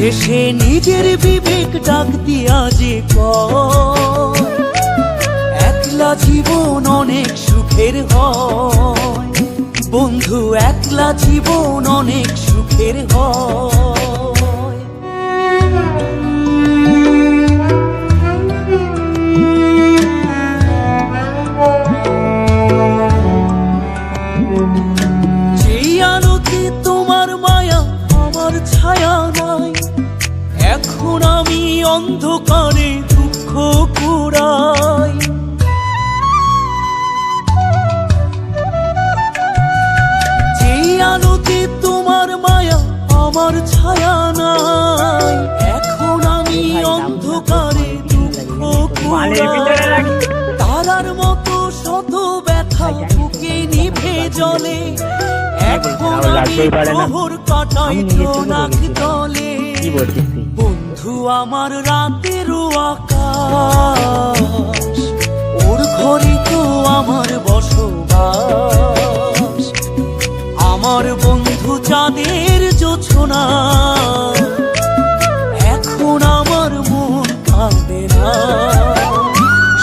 শেষে নিজের বিবেক ডাক দিয়া যে একলা জীবন অনেক সুখের হয়। বন্ধু, একলা জীবন অনেক সুখের হয়। তোমার মায়া, আমার ছায়া নাই এখন আমি অন্ধকারে দুঃখ কুড়াই। যেই আলোতে তোমার মায়া আমার ছায়া নাই। এখন আমি অন্ধকারে দুঃখ কুড়াই। তারার মতো শত ব্যথা বুকে নিভে জলে এখন আমি প্রহর কাটাই নাক তলে তুই বন্ধু, আমার রাতেরও আকাশ, ওর ঘরে তো আমার বসবাস। আমার বন্ধু চাঁদের জোছনা, এখন আমার মন কাঁদে না।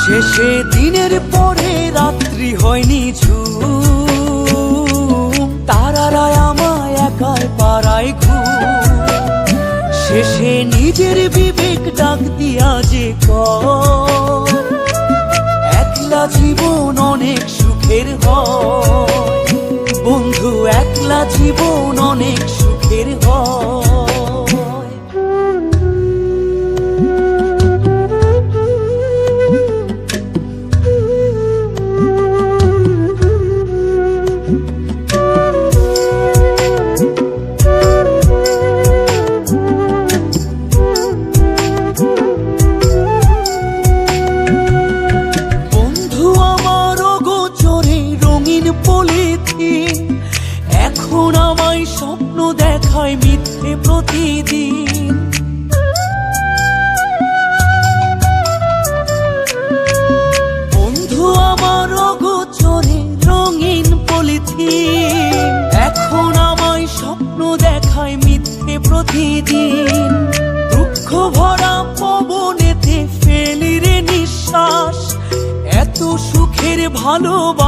শেষে দিনের পরে রাত্রি হয়নি ঝুম কয়, একলা জীবন অনেক সুখের হয়। বন্ধু একলা জীবন অনেক সুখের হয়। পলিথিন এখন আমায় স্বপ্ন দেখায় মিথ্যে প্রতিদিন। বন্ধু আমার গোচরে রঙিন পলিথিন। এখন আমায় স্বপ্ন দেখায় মিথ্যে প্রতিদিন। দুঃখ ভরা পবনেতে ফেলি রে নিঃশ্বাস। এত সুখের ভালোবাসা